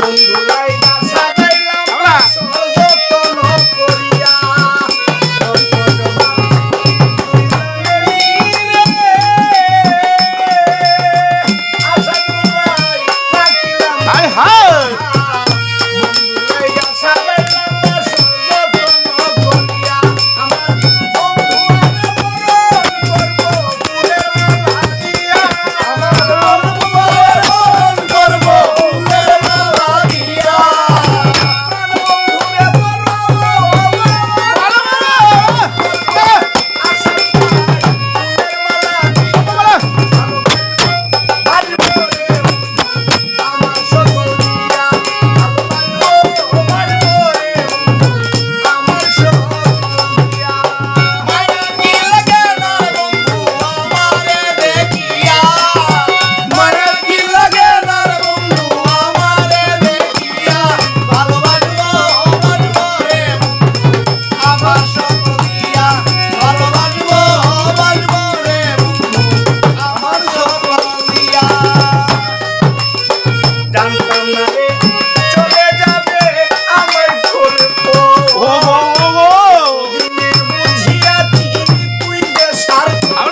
বন্ধুরাই কাছে। ¡Habla!